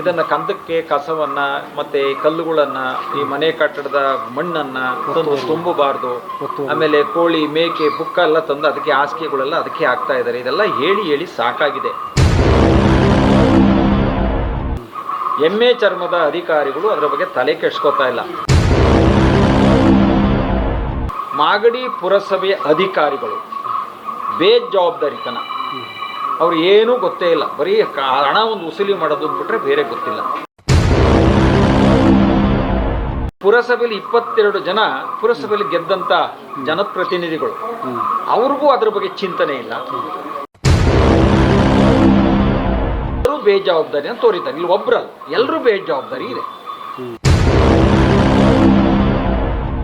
ಇದನ್ನ ಕಂದಕ್ಕೆ ಕಸವನ್ನ ಮತ್ತೆ ಕಲ್ಲುಗಳನ್ನ ಈ ಮನೆ ಕಟ್ಟಡದ ಮಣ್ಣನ್ನ ತಂದು ತುಂಬಬಾರ್ದು. ಆಮೇಲೆ ಕೋಳಿ ಮೇಕೆ ಬುಕ್ಕ ಎಲ್ಲ ತಂದು ಅದಕ್ಕೆ ಹಾಸಿಗೆಗಳೆಲ್ಲ ಅದಕ್ಕೆ ಹಾಕ್ತಾ ಇದ್ದಾರೆ. ಇದೆಲ್ಲ ಹೇಳಿ ಹೇಳಿ ಸಾಕಾಗಿದೆ. ಎಮ್ಮೆ ಚರ್ಮದ ಅಧಿಕಾರಿಗಳು ಅದರ ಬಗ್ಗೆ ತಲೆ ಕೆಡ್ಸ್ಕೊತಾ ಇಲ್ಲ. ಮಾಗಡಿ ಪುರಸಭೆಯ ಅಧಿಕಾರಿಗಳು ಬೇಜವಾಬ್ದಾರಿತನ. ಅವ್ರು ಏನೂ ಗೊತ್ತೇ ಇಲ್ಲ. ಬರೀ ಹಣ ಒಂದು ಉಸಿಲಿ ಮಾಡೋದು ಬಿಟ್ರೆ ಬೇರೆ ಗೊತ್ತಿಲ್ಲ. ಪುರಸಭೆಯಲ್ಲಿ ಇಪ್ಪತ್ತೆರಡು ಜನ ಪುರಸಭೆಯಲ್ಲಿ ಗೆದ್ದಂತ ಜನಪ್ರತಿನಿಧಿಗಳು. ಅವ್ರಿಗೂ ಅದ್ರ ಬಗ್ಗೆ ಚಿಂತನೆ ಇಲ್ಲ. ಎಲ್ಲರೂ ಬೇಜವಾಬ್ದಾರಿ ಅಂತ ತೋರಿದ್ದಾರೆ. ಇಲ್ಲಿ ಒಬ್ರಲ್ಲ ಎಲ್ಲರೂ ಬೇಜವಾಬ್ದಾರಿ ಇದೆ.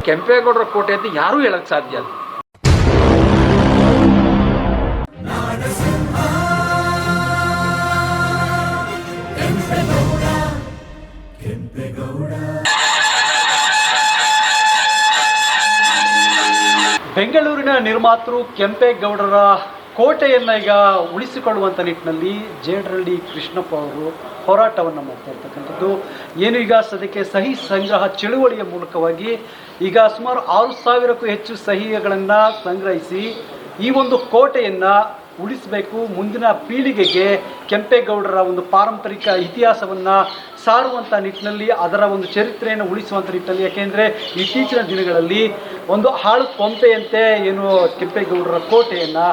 ಕೆಂಪೇಗೌಡರ ಕೋಟೆ ಅಂತ ಯಾರೂ ಹೇಳಕ್ ಸಾಧ್ಯ ಇಲ್ಲ. ಬೆಂಗಳೂರಿನ ನಿರ್ಮಾತೃ ಕೆಂಪೇಗೌಡರ ಕೋಟೆಯನ್ನು ಈಗ ಉಳಿಸಿಕೊಳ್ಳುವಂಥ ನಿಟ್ಟಿನಲ್ಲಿ ಜೇಡರಳ್ಳಿ ಕೃಷ್ಣಪ್ಪ ಅವರು ಹೋರಾಟವನ್ನು ಮಾಡ್ತಾ ಇರ್ತಕ್ಕಂಥದ್ದು. ಏನು ಈಗ ಸದ್ಯಕ್ಕೆ ಸಹಿ ಸಂಗ್ರಹ ಚಳುವಳಿಯ ಮೂಲಕವಾಗಿ ಈಗ ಸುಮಾರು ಆರು ಸಾವಿರಕ್ಕೂ ಹೆಚ್ಚು ಸಹಿಗಳನ್ನು ಸಂಗ್ರಹಿಸಿ ಈ ಒಂದು ಕೋಟೆಯನ್ನು ಉಳಿಸಬೇಕು ಮುಂದಿನ ಪೀಳಿಗೆಗೆ ಕೆಂಪೇಗೌಡರ ಒಂದು ಪಾರಂಪರಿಕ ಇತಿಹಾಸವನ್ನು ಸಾರುವಂಥ ನಿಟ್ಟಿನಲ್ಲಿ, ಅದರ ಒಂದು ಚರಿತ್ರೆಯನ್ನು ಉಳಿಸುವಂಥ ನಿಟ್ಟಿನಲ್ಲಿ. ಯಾಕೆಂದರೆ ಇತ್ತೀಚಿನ ದಿನಗಳಲ್ಲಿ ಒಂದು ಹಾಳು ಕೊಂಪೆಯಂತೆ ಏನು ಕೆಂಪೇಗೌಡರ ಕೋಟೆಯನ್ನು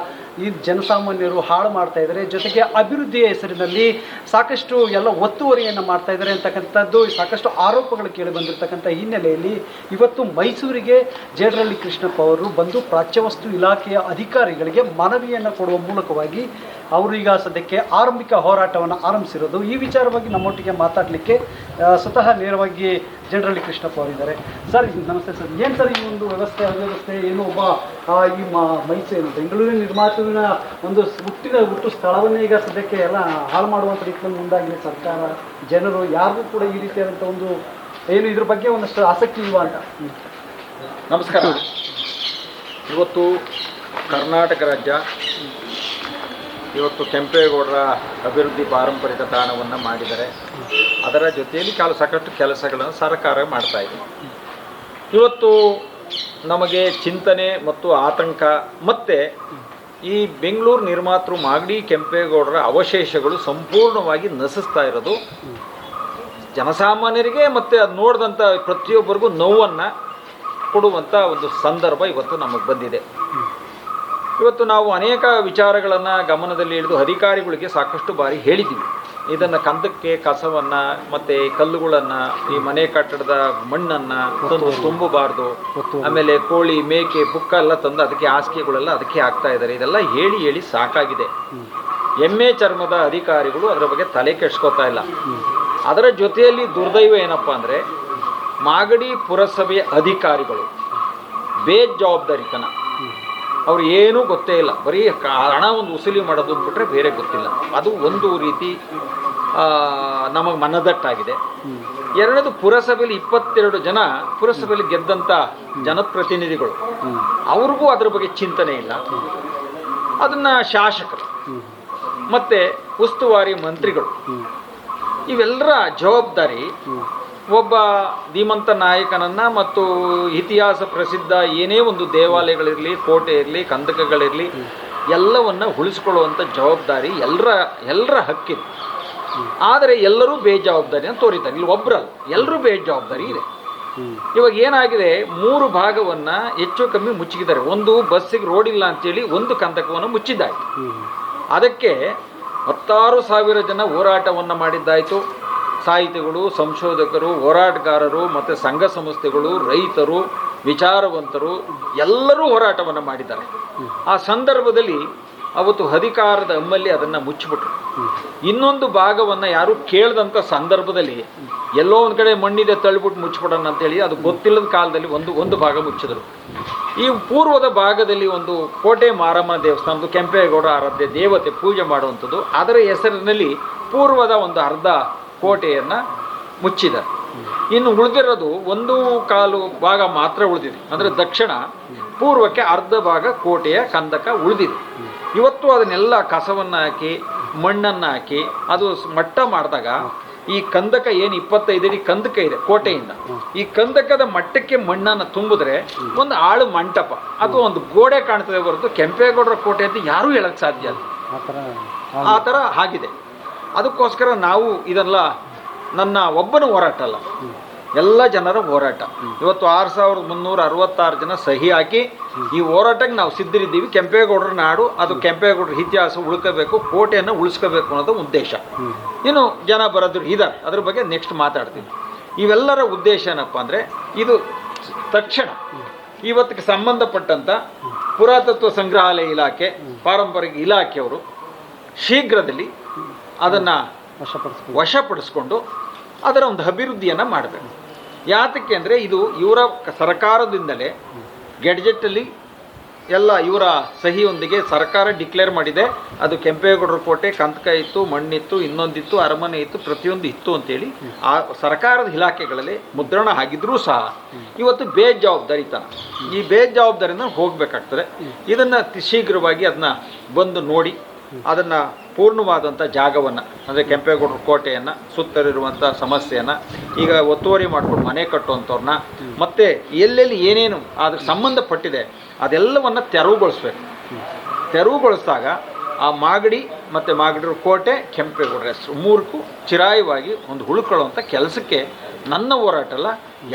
ಈ ಜನಸಾಮಾನ್ಯರು ಹಾಳು ಮಾಡ್ತಾ ಇದ್ದಾರೆ. ಜೊತೆಗೆ ಅಭಿವೃದ್ಧಿಯ ಹೆಸರಿನಲ್ಲಿ ಸಾಕಷ್ಟು ಎಲ್ಲ ಒತ್ತುವರಿಯನ್ನು ಮಾಡ್ತಾ ಇದ್ದಾರೆ ಅಂತಕ್ಕಂಥದ್ದು ಸಾಕಷ್ಟು ಆರೋಪಗಳು ಕೇಳಿ ಬಂದಿರತಕ್ಕಂಥ ಹಿನ್ನೆಲೆಯಲ್ಲಿ ಇವತ್ತು ಮೈಸೂರಿಗೆ ಜೇಡರಳ್ಳಿ ಕೃಷ್ಣಪ್ಪ ಅವರು ಬಂದು ಪ್ರಾಚ್ಯವಸ್ತು ಇಲಾಖೆಯ ಅಧಿಕಾರಿಗಳಿಗೆ ಮನವಿಯನ್ನು ಕೊಡುವ ಮೂಲಕವಾಗಿ ಅವರು ಈಗ ಸದ್ಯಕ್ಕೆ ಆರಂಭಿಕ ಹೋರಾಟವನ್ನು ಆರಂಭಿಸಿರೋದು. ಈ ವಿಚಾರವಾಗಿ ನಮ್ಮೊಟ್ಟಿಗೆ ಮಾತಾಡಲಿಕ್ಕೆ ಸ್ವತಃ ನೇರವಾಗಿ ಜನರಲ್ ಕೃಷ್ಣಪ್ಪ ಅವರಿದ್ದಾರೆ. ಸರ್, ನಮಸ್ತೆ ಸರ್. ಏನು ಸರ್ ಈ ಒಂದು ವ್ಯವಸ್ಥೆ, ಅವ್ಯವಸ್ಥೆ? ಏನು ಒಬ್ಬ ಈ ಮೈಸೂರು, ಬೆಂಗಳೂರಿನ ನಿರ್ಮಾತೃವಿನ ಒಂದು ಹುಟ್ಟಿನ ಹುಟ್ಟು ಸ್ಥಳವನ್ನೇ ಈಗ ಸದ್ಯಕ್ಕೆ ಎಲ್ಲ ಹಾಳು ಮಾಡುವಂಥ ರೀತಿಯಲ್ಲಿ ಮುಂದಾಗಿದೆ ಸರ್ಕಾರ. ಜನರು ಯಾರಿಗೂ ಕೂಡ ಈ ರೀತಿಯಾದಂಥ ಒಂದು, ಏನು ಇದ್ರ ಬಗ್ಗೆ ಒಂದಷ್ಟು ಆಸಕ್ತಿ ಅಂತ. ನಮಸ್ಕಾರ. ಇವತ್ತು ಕರ್ನಾಟಕ ರಾಜ್ಯ ಇವತ್ತು ಕೆಂಪೇಗೌಡರ ಅಭಿವೃದ್ಧಿ ಪಾರಂಪರಿಕ ತಾಣವನ್ನು ಮಾಡಿದರೆ ಅದರ ಜೊತೆಯಲ್ಲಿ ಕಾಲ ಸಾಕಷ್ಟು ಕೆಲಸಗಳನ್ನು ಸರ್ಕಾರ ಮಾಡ್ತಾ ಇದೆ. ಇವತ್ತು ನಮಗೆ ಚಿಂತನೆ ಮತ್ತು ಆತಂಕ ಮತ್ತು ಈ ಬೆಂಗಳೂರು ನಿರ್ಮಾತೃ ಮಾಗಡಿ ಕೆಂಪೇಗೌಡರ ಅವಶೇಷಗಳು ಸಂಪೂರ್ಣವಾಗಿ ನಶಿಸ್ತಾ ಇರೋದು. ಜನಸಾಮಾನ್ಯರಿಗೆ ಮತ್ತು ಅದು ನೋಡಿದಂಥ ಪ್ರತಿಯೊಬ್ಬರಿಗೂ ನೋವನ್ನು ಕೊಡುವಂಥ ಒಂದು ಸಂದರ್ಭ ಇವತ್ತು ನಮಗೆ ಬಂದಿದೆ. ಇವತ್ತು ನಾವು ಅನೇಕ ವಿಚಾರಗಳನ್ನು ಗಮನದಲ್ಲಿ ಹಿಡಿದು ಅಧಿಕಾರಿಗಳಿಗೆ ಸಾಕಷ್ಟು ಬಾರಿ ಹೇಳಿದ್ದೀವಿ. ಇದನ್ನು ಕಂದಕ್ಕೆ ಕಸವನ್ನು ಮತ್ತು ಕಲ್ಲುಗಳನ್ನು ಈ ಮನೆ ಕಟ್ಟಡದ ಮಣ್ಣನ್ನು ತಂದು ತುಂಬಬಾರ್ದು. ಆಮೇಲೆ ಕೋಳಿ ಮೇಕೆ ಬುಕ್ಕ ಎಲ್ಲ ತಂದು ಅದಕ್ಕೆ ಹಾಸಿಗೆಗಳೆಲ್ಲ ಅದಕ್ಕೆ ಹಾಕ್ತಾ ಇದ್ದಾರೆ. ಇದೆಲ್ಲ ಹೇಳಿ ಹೇಳಿ ಸಾಕಾಗಿದೆ. ಎಮ್ಮೆ ಚರ್ಮದ ಅಧಿಕಾರಿಗಳು ಅದರ ಬಗ್ಗೆ ತಲೆ ಕೆಡ್ಸ್ಕೊತಾ ಇಲ್ಲ. ಅದರ ಜೊತೆಯಲ್ಲಿ ದುರ್ದೈವ ಏನಪ್ಪ ಅಂದರೆ ಮಾಗಡಿ ಪುರಸಭೆಯ ಅಧಿಕಾರಿಗಳು ಬೇಜವಾಬ್ದಾರಿತನ. ಅವ್ರು ಏನೂ ಗೊತ್ತೇ ಇಲ್ಲ. ಬರೀ ಹಣ ಒಂದು ಉಸಿಲಿ ಮಾಡೋದು ಅಂದ್ಬಿಟ್ರೆ ಬೇರೆ ಗೊತ್ತಿಲ್ಲ. ಅದು ಒಂದು ರೀತಿ ನಮಗೆ ಮನದಟ್ಟಾಗಿದೆ. ಎರಡನೇದು ಪುರಸಭೆಯಲ್ಲಿ ಇಪ್ಪತ್ತೆರಡು ಜನ ಪುರಸಭೆಯಲ್ಲಿ ಗೆದ್ದಂಥ ಜನಪ್ರತಿನಿಧಿಗಳು. ಅವ್ರಿಗೂ ಅದ್ರ ಬಗ್ಗೆ ಚಿಂತನೆ ಇಲ್ಲ. ಅದನ್ನು ಶಾಸಕರು ಮತ್ತು ಉಸ್ತುವಾರಿ ಮಂತ್ರಿಗಳು. ಇವೆಲ್ಲರ ಜವಾಬ್ದಾರಿ ಒಬ್ಬ ಧೀಮಂತ ನಾಯಕನನ್ನ ಮತ್ತು ಇತಿಹಾಸ ಪ್ರಸಿದ್ಧ ಏನೇ ಒಂದು ದೇವಾಲಯಗಳಿರಲಿ, ಕೋಟೆ ಇರಲಿ, ಕಂದಕಗಳಿರಲಿ, ಎಲ್ಲವನ್ನ ಉಳಿಸ್ಕೊಳ್ಳುವಂಥ ಜವಾಬ್ದಾರಿ ಎಲ್ಲರ ಎಲ್ಲರ ಹಕ್ಕಿದೆ. ಆದರೆ ಎಲ್ಲರೂ ಬೇಜವಾಬ್ದಾರಿ ಅಂತ ತೋರಿತಾರೆ ಇಲ್ಲಿ ಒಬ್ಬರಲ್ಲ ಎಲ್ಲರೂ ಬೇಜವಾಬ್ದಾರಿ ಇದೆ. ಇವಾಗ ಏನಾಗಿದೆ, ಮೂರು ಭಾಗವನ್ನು ಹೆಚ್ಚು ಕಮ್ಮಿ ಮುಚ್ಚಿದ್ದಾರೆ. ಒಂದು ಬಸ್ಸಿಗೆ ರೋಡ್ ಇಲ್ಲ ಅಂತೇಳಿ ಒಂದು ಕಂದಕವನ್ನು ಮುಚ್ಚಿದ್ದಾಯಿತು. ಅದಕ್ಕೆ ಹತ್ತಾರು ಸಾವಿರ ಜನ ಹೋರಾಟವನ್ನು ಮಾಡಿದ್ದಾಯಿತು. ಸಾಹಿತಿಗಳು, ಸಂಶೋಧಕರು, ಹೋರಾಟಗಾರರು, ಮತ್ತು ಸಂಘ ಸಂಸ್ಥೆಗಳು, ರೈತರು, ವಿಚಾರವಂತರು ಎಲ್ಲರೂ ಹೋರಾಟವನ್ನು ಮಾಡಿದ್ದಾರೆ. ಆ ಸಂದರ್ಭದಲ್ಲಿ ಅವತ್ತು ಅಧಿಕಾರದ ಅಮ್ಮಲ್ಲಿ ಅದನ್ನು ಮುಚ್ಚಿಬಿಟ್ರು. ಇನ್ನೊಂದು ಭಾಗವನ್ನು ಯಾರು ಕೇಳದಂಥ ಸಂದರ್ಭದಲ್ಲಿ ಎಲ್ಲೋ ಒಂದು ಕಡೆ ಮಣ್ಣಿದೆ ತಳ್ಳಿಬಿಟ್ಟು ಮುಚ್ಚಿಬಿಡೋಣ ಅಂತೇಳಿ ಅದು ಗೊತ್ತಿಲ್ಲದ ಕಾಲದಲ್ಲಿ ಒಂದು ಒಂದು ಭಾಗ ಮುಚ್ಚಿದ್ರು. ಈ ಪೂರ್ವದ ಭಾಗದಲ್ಲಿ ಒಂದು ಕೋಟೆ ಮಾರಮ್ಮ ದೇವಸ್ಥಾನದ್ದು ಕೆಂಪೇಗೌಡ ಆರಾಧ್ಯ ದೇವತೆ ಪೂಜೆ ಮಾಡುವಂಥದ್ದು. ಅದರ ಹೆಸರಿನಲ್ಲಿ ಪೂರ್ವದ ಒಂದು ಅರ್ಧ ಕೋಟೆಯನ್ನು ಮುಚ್ಚಿದ. ಇನ್ನು ಉಳಿದಿರೋದು ಒಂದು ಕಾಲು ಭಾಗ ಮಾತ್ರ ಉಳಿದಿದೆ. ಅಂದರೆ ದಕ್ಷಿಣ ಪೂರ್ವಕ್ಕೆ ಅರ್ಧ ಭಾಗ ಕೋಟೆಯ ಕಂದಕ ಉಳಿದಿದೆ. ಇವತ್ತು ಅದನ್ನೆಲ್ಲ ಕಸವನ್ನು ಹಾಕಿ ಮಣ್ಣನ್ನು ಹಾಕಿ ಅದು ಮಟ್ಟ ಮಾಡಿದಾಗ ಈ ಕಂದಕ ಏನು ಇಪ್ಪತ್ತೈದು ಅಡಿ ಕಂದಕ ಇದೆ ಕೋಟೆಯಿಂದ. ಈ ಕಂದಕದ ಮಟ್ಟಕ್ಕೆ ಮಣ್ಣನ್ನು ತುಂಬಿದ್ರೆ ಒಂದು ಆಳು ಮಂಟಪ ಅದು ಒಂದು ಗೋಡೆ ಕಾಣ್ತದೆ ಹೊರತು ಕೆಂಪೇಗೌಡರ ಕೋಟೆ ಅಂತ ಯಾರೂ ಹೇಳಕ್ ಸಾಧ್ಯ ಇಲ್ಲ. ಆ ಥರ ಆ ಥರ ಆಗಿದೆ. ಅದಕ್ಕೋಸ್ಕರ ನಾವು ಇದೆಲ್ಲ ನನ್ನ ಒಬ್ಬನ ಹೋರಾಟ ಅಲ್ಲ. ಎಲ್ಲ ಜನರ ಹೋರಾಟ. ಇವತ್ತು ಆರು ಸಾವಿರದ ಮುನ್ನೂರ ಅರವತ್ತಾರು ಜನ ಸಹಿ ಹಾಕಿ ಈ ಹೋರಾಟಕ್ಕೆ ನಾವು ಸಿದ್ಧರಿದ್ದೀವಿ. ಕೆಂಪೇಗೌಡರ ನಾಡು, ಅದು ಕೆಂಪೇಗೌಡರ ಇತಿಹಾಸ ಉಳ್ಕೋಬೇಕು, ಕೋಟೆಯನ್ನು ಉಳಿಸ್ಕೋಬೇಕು ಅನ್ನೋದು ಉದ್ದೇಶ. ಇನ್ನು ಜನ ಬರೋದ್ರು ಇದ್ದಾರೆ ಅದ್ರ ಬಗ್ಗೆ ನೆಕ್ಸ್ಟ್ ಮಾತಾಡ್ತೀನಿ. ಇವೆಲ್ಲರ ಉದ್ದೇಶ ಏನಪ್ಪ ಅಂದರೆ, ಇದು ತಕ್ಷಣ ಇವತ್ತಿಗೆ ಸಂಬಂಧಪಟ್ಟಂಥ ಪುರಾತತ್ವ ಸಂಗ್ರಹಾಲಯ ಇಲಾಖೆ, ಪಾರಂಪರಿಕ ಇಲಾಖೆಯವರು ಶೀಘ್ರದಲ್ಲಿ ಅದನ್ನು ವಶಪಡಿಸ್ಕೊಂಡು. ಅದರ ಒಂದು ಅಭಿವೃದ್ಧಿಯನ್ನು ಮಾಡಬೇಕು. ಯಾತಕ್ಕೆ ಅಂದರೆ ಇದು ಇವರ ಸರ್ಕಾರದಿಂದಲೇ ಗೆಡ್ಜೆಟ್ಟಲ್ಲಿ ಎಲ್ಲ ಇವರ ಸಹಿಯೊಂದಿಗೆ ಸರ್ಕಾರ ಡಿಕ್ಲೇರ್ ಮಾಡಿದೆ. ಅದು ಕೆಂಪೇಗೌಡರ ಕೋಟೆ ಕಂತಕ ಇತ್ತು ಮಣ್ಣಿತ್ತು ಇನ್ನೊಂದಿತ್ತು ಅರಮನೆ ಇತ್ತು ಪ್ರತಿಯೊಂದು ಇತ್ತು ಅಂತೇಳಿ ಆ ಸರ್ಕಾರದ ಇಲಾಖೆಗಳಲ್ಲಿ ಮುದ್ರಣ ಆಗಿದ್ರೂ ಸಹ ಇವತ್ತು ಬೇಜವಾಬ್ದಾರಿತನ. ಈ ಬೇಜವಾಬ್ದಾರಿನ ಹೋಗಬೇಕಾಗ್ತದೆ. ಇದನ್ನು ಶೀಘ್ರವಾಗಿ ಅದನ್ನ ಬಂದು ನೋಡಿ ಅದನ್ನು ಪೂರ್ಣವಾದಂಥ ಜಾಗವನ್ನು ಅಂದರೆ ಕೆಂಪೇಗೌಡರ ಕೋಟೆಯನ್ನು ಸುತ್ತಲಿರುವಂಥ ಸಮಸ್ಯೆಯನ್ನು ಈಗ ಒತ್ತುವರಿ ಮಾಡ್ಕೊಂಡು ಮನೆ ಕಟ್ಟುವಂಥವ್ರನ್ನ ಮತ್ತು ಎಲ್ಲೆಲ್ಲಿ ಏನೇನು ಅದಕ್ಕೆ ಸಂಬಂಧಪಟ್ಟಿದೆ ಅದೆಲ್ಲವನ್ನು ತೆರವುಗೊಳಿಸ್ಬೇಕು. ತೆರವುಗೊಳಿಸಿದಾಗ ಆ ಮಾಗಡಿ ಮತ್ತು ಮಾಗಡಿರ ಕೋಟೆ ಕೆಂಪೇಗೌಡರ ಹೆಸರು ಮೂರಕ್ಕೂ ಚಿರಾಯವಾಗಿ ಒಂದು ಉಳ್ಕೊಳ್ಳುವಂಥ ಕೆಲಸಕ್ಕೆ ನನ್ನ ಹೋರಾಟ ಅಲ್ಲ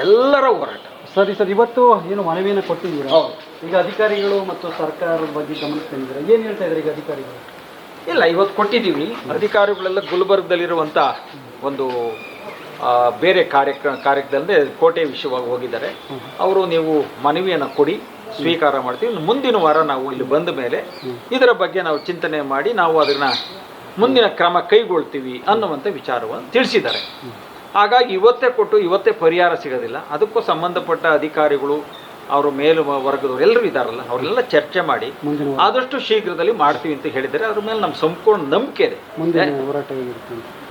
ಎಲ್ಲರ ಹೋರಾಟ. ಸರಿ ಸರ್ ಇವತ್ತು ಏನು ಮನವಿಯನ್ನು ಕೊಟ್ಟಿದ್ದೀರಾ? ಈಗ ಅಧಿಕಾರಿಗಳು ಮತ್ತು ಸರ್ಕಾರದ ಬಗ್ಗೆ ಗಮನಿಸ್ತಾ ಇದ್ದೀರಾ? ಏನು ಹೇಳ್ತಾ ಇದ್ದಾರೆ ಈಗ ಅಧಿಕಾರಿಗಳು? ಇಲ್ಲ, ಇವತ್ತು ಕೊಟ್ಟಿದ್ದೀವಿ. ಅಧಿಕಾರಿಗಳೆಲ್ಲ ಗುಲ್ಬರ್ಗದಲ್ಲಿರುವಂಥ ಒಂದು ಬೇರೆ ಕಾರ್ಯಕ್ರಮ ಕಾರ್ಯಕ್ರಮದಲ್ಲಿ ಕೋಟೆ ವಿಷಯವಾಗಿ ಹೋಗಿದ್ದಾರೆ. ಅವರು ನೀವು ಮನವಿಯನ್ನು ಕೊಡಿ, ಸ್ವೀಕಾರ ಮಾಡ್ತೀವಿ. ಮುಂದಿನ ವಾರ ನಾವು ಇಲ್ಲಿ ಬಂದ ಮೇಲೆ ಇದರ ಬಗ್ಗೆ ನಾವು ಚಿಂತನೆ ಮಾಡಿ ನಾವು ಅದನ್ನು ಮುಂದಿನ ಕ್ರಮ ಕೈಗೊಳ್ತೀವಿ ಅನ್ನುವಂಥ ವಿಚಾರವನ್ನು ತಿಳಿಸಿದ್ದಾರೆ. ಹಾಗಾಗಿ ಇವತ್ತೇ ಕೊಟ್ಟು ಇವತ್ತೇ ಪರಿಹಾರ ಸಿಗೋದಿಲ್ಲ. ಅದಕ್ಕೂ ಸಂಬಂಧಪಟ್ಟ ಅಧಿಕಾರಿಗಳು ಅವರು ಮೇಲು ವರ್ಗದವರು ಎಲ್ಲರೂ ಇದ್ದಾರಲ್ಲ ಅವರೆಲ್ಲ ಚರ್ಚೆ ಮಾಡಿ ಆದಷ್ಟು ಶೀಘ್ರದಲ್ಲಿ ಮಾಡ್ತೀವಿ ಅಂತ ಹೇಳಿದರೆ ಅದ್ರ ಮೇಲೆ ನಮ್ಮ ಸಂಪೂರ್ಣ ನಂಬಿಕೆ ಇದೆ. ಹೋರಾಟ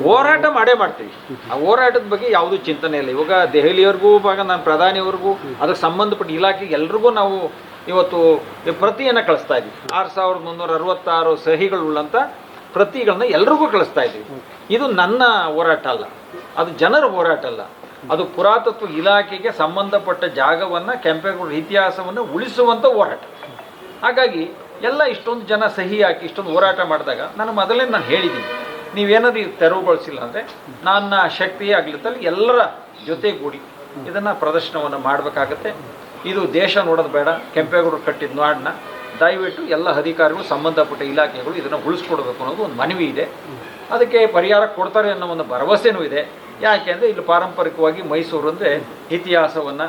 ಹೋರಾಟ ಮಾಡೇ ಮಾಡ್ತೀವಿ. ಆ ಹೋರಾಟದ ಬಗ್ಗೆ ಯಾವುದೂ ಚಿಂತನೆ ಇಲ್ಲ. ಇವಾಗ ದೆಹಲಿಯವರೆಗೂ ಇವಾಗ ನಾನು ಪ್ರಧಾನಿಯವರೆಗೂ ಅದಕ್ಕೆ ಸಂಬಂಧಪಟ್ಟ ಇಲಾಖೆಗೆ ಎಲ್ರಿಗೂ ನಾವು ಇವತ್ತು ಪ್ರತಿಯನ್ನು ಕಳಿಸ್ತಾ ಇದ್ವಿ ಆರು ಸಾವಿರದ ಮುನ್ನೂರ ಅರವತ್ತಾರು ಸಹಿಗಳುಳ್ಳಂಥ ಪ್ರತಿಗಳನ್ನ ಎಲ್ರಿಗೂ ಕಳಿಸ್ತಾ ಇದ್ವಿ ಇದು ನನ್ನ ಹೋರಾಟ ಅಲ್ಲ. ಅದು ಜನರ ಹೋರಾಟ ಅಲ್ಲ. ಅದು ಪುರಾತತ್ವ ಇಲಾಖೆಗೆ ಸಂಬಂಧಪಟ್ಟ ಜಾಗವನ್ನು ಕೆಂಪೇಗೌಡರ ಇತಿಹಾಸವನ್ನು ಉಳಿಸುವಂಥ ಹೋರಾಟ. ಹಾಗಾಗಿ ಎಲ್ಲ ಇಷ್ಟೊಂದು ಜನ ಸಹಿ ಹಾಕಿ ಇಷ್ಟೊಂದು ಹೋರಾಟ ಮಾಡಿದಾಗ ನಾನು ಮೊದಲೇ ನಾನು ಹೇಳಿದ್ದೀನಿ, ನೀವೇನಾದ್ರೂ ಇದು ತೆರವುಗೊಳಿಸಿಲ್ಲ ಅಂದರೆ ನನ್ನ ಶಕ್ತಿ ಆಗ್ಲಿತ್ತಲ್ಲಿ ಎಲ್ಲರ ಜೊತೆಗೂಡಿ ಇದನ್ನು ಪ್ರದರ್ಶನವನ್ನು ಮಾಡಬೇಕಾಗತ್ತೆ. ಇದು ದೇಶ ನೋಡೋದು ಬೇಡ, ಕೆಂಪೇಗೌಡರು ಕಟ್ಟಿದ ನಾಡನ್ನ ದಯವಿಟ್ಟು ಎಲ್ಲ ಅಧಿಕಾರಿಗಳು, ಸಂಬಂಧಪಟ್ಟ ಇಲಾಖೆಗಳು ಇದನ್ನು ಉಳಿಸ್ಕೊಡ್ಬೇಕು ಅನ್ನೋದು ಒಂದು ಮನವಿ ಇದೆ. ಅದಕ್ಕೆ ಪರಿಹಾರ ಕೊಡ್ತಾರೆ ಅನ್ನೋ ಒಂದು ಭರವಸೆನೂ ಇದೆ. ಯಾಕೆಂದರೆ ಇಲ್ಲಿ ಪಾರಂಪರಿಕವಾಗಿ ಮೈಸೂರು ಅಂದರೆ ಇತಿಹಾಸವನ್ನು,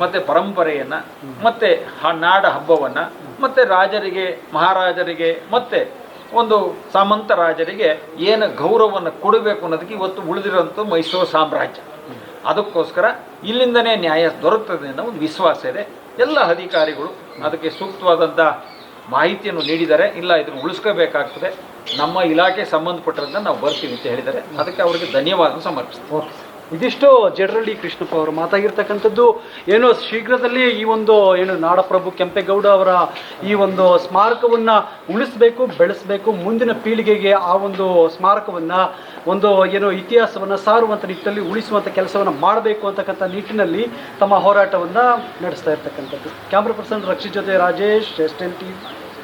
ಮತ್ತು ಪರಂಪರೆಯನ್ನು, ಮತ್ತು ನಾಡ ಹಬ್ಬವನ್ನು, ಮತ್ತು ರಾಜರಿಗೆ, ಮಹಾರಾಜರಿಗೆ, ಮತ್ತು ಒಂದು ಸಾಮಂತ ರಾಜರಿಗೆ ಏನು ಗೌರವವನ್ನು ಕೊಡಬೇಕು ಅನ್ನೋದಕ್ಕೆ ಇವತ್ತು ಉಳಿದಿರೋಂಥ ಮೈಸೂರು ಸಾಮ್ರಾಜ್ಯ. ಅದಕ್ಕೋಸ್ಕರ ಇಲ್ಲಿಂದನೇ ನ್ಯಾಯ ದೊರಕ್ತದೆ ಅನ್ನೋ ಒಂದು ವಿಶ್ವಾಸ ಇದೆ. ಎಲ್ಲ ಅಧಿಕಾರಿಗಳು ಅದಕ್ಕೆ ಸೂಕ್ತವಾದಂಥ ಮಾಹಿತಿಯನ್ನು ನೀಡಿದ್ದಾರೆ. ಇಲ್ಲ, ಇದನ್ನು ಉಳಿಸ್ಕೋಬೇಕಾಗ್ತದೆ. ನಮ್ಮ ಇಲಾಖೆ ಸಂಬಂಧಪಟ್ಟರನ್ನ ನಾವು ಬರ್ತೀವಿ ಅಂತ ಹೇಳಿದ್ದಾರೆ. ಅದಕ್ಕೆ ಅವರಿಗೆ ಧನ್ಯವಾದ ಸಮರ್ಪಿಸ್ತೀವಿ ಓಕೆ. ಇದಿಷ್ಟು ಜಡರಳ್ಳಿ ಕೃಷ್ಣಪ್ಪ ಅವರು ಮಾತಾಗಿರ್ತಕ್ಕಂಥದ್ದು. ಏನೋ ಶೀಘ್ರದಲ್ಲಿ ಈ ಒಂದು ಏನು ನಾಡಪ್ರಭು ಕೆಂಪೇಗೌಡ ಅವರ ಈ ಒಂದು ಸ್ಮಾರಕವನ್ನು ಉಳಿಸಬೇಕು, ಬೆಳೆಸಬೇಕು, ಮುಂದಿನ ಪೀಳಿಗೆಗೆ ಆ ಒಂದು ಸ್ಮಾರಕವನ್ನು, ಒಂದು ಏನು ಇತಿಹಾಸವನ್ನು ಸಾರುವಂಥ ನಿಟ್ಟಿನಲ್ಲಿ ಉಳಿಸುವಂಥ ಕೆಲಸವನ್ನು ಮಾಡಬೇಕು ಅಂತಕ್ಕಂಥ ನಿಟ್ಟಿನಲ್ಲಿ ತಮ್ಮ ಹೋರಾಟವನ್ನು ನಡೆಸ್ತಾ ಇರ್ತಕ್ಕಂಥದ್ದು. ಕ್ಯಾಮ್ರಾ ಪರ್ಸನ್ ರಕ್ಷಿತ್ ಜೊತೆ ರಾಜೇಶ್, ಎಸ್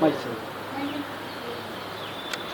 ಮೈಸೂರು.